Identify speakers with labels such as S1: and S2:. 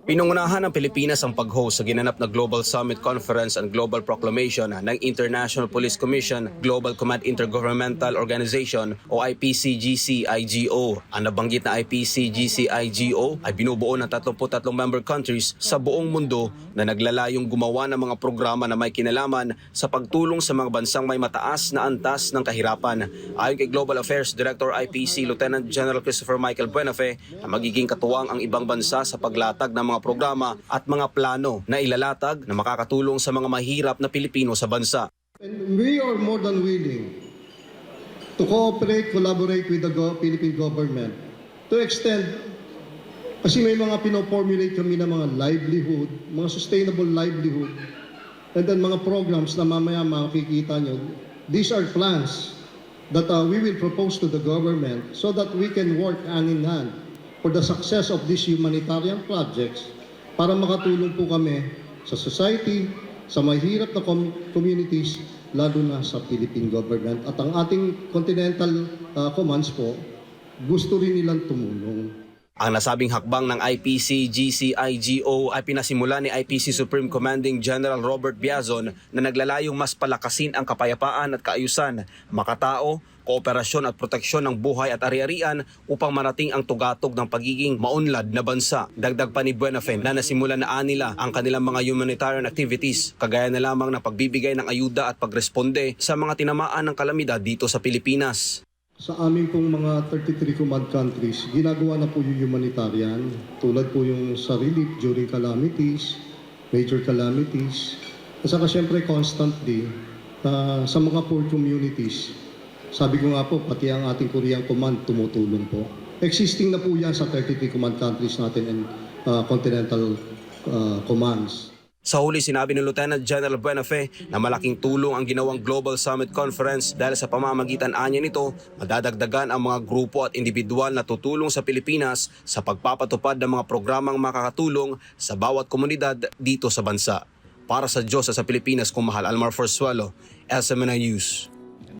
S1: Pinungunahan ng Pilipinas ang pag-host sa ginanap na Global Summit Conference and Global Proclamation ng International Police Commission Global Command Intergovernmental Organization o IPCGC-IGO. Ang nabanggit na IPCGC-IGO ay binubuo ng 33 member countries sa buong mundo na naglalayong gumawa ng mga programa na may kinalaman sa pagtulong sa mga bansang may mataas na antas ng kahirapan. Ayon kay Global Affairs Director IPC Lieutenant General Christopher Michael Buenafe na magiging katuwang ang ibang bansa sa paglatag ng mga programa at mga plano na ilalatag na makakatulong sa mga mahirap na Pilipino sa bansa.
S2: And we are more than willing to cooperate, collaborate with the go- Philippine government to extend kasi may mga pinoformulate kami ng mga livelihood, mga sustainable livelihood, and then mga programs na mamaya makikita nyo. These are plans that uh, we will propose to the government so that we can work hand in hand for the success of these humanitarian projects para makatulong po kami sa society, sa mahirap na com- communities, lalo na sa Philippine government. At ang ating continental uh, commands po, gusto rin nilang tumulong.
S1: Ang nasabing hakbang ng IPC-GCIGO ay pinasimula ni IPC Supreme Commanding General Robert Biazon na naglalayong mas palakasin ang kapayapaan at kaayusan, makatao, kooperasyon at proteksyon ng buhay at ari-arian upang marating ang tugatog ng pagiging maunlad na bansa. Dagdag pa ni Buenafe na nasimula na anila ang kanilang mga humanitarian activities, kagaya na lamang ng pagbibigay ng ayuda at pagresponde sa mga tinamaan ng kalamidad dito sa Pilipinas.
S2: Sa amin pong mga 33 command countries, ginagawa na po yung humanitarian, tulad po yung sa relief during calamities, major calamities, at saka syempre constantly ah, sa mga poor communities. Sabi ko nga po, pati ang ating Korean Command tumutulong po. Existing na po yan sa 33 command countries natin and ah, continental ah, commands.
S1: Sa huli, sinabi ni Lieutenant General Buenafe na malaking tulong ang ginawang Global Summit Conference dahil sa pamamagitan anya nito, madadagdagan ang mga grupo at individual na tutulong sa Pilipinas sa pagpapatupad ng mga programang makakatulong sa bawat komunidad dito sa bansa. Para sa Diyos sa Pilipinas, kung mahal Almar Forsuelo, SMNI News.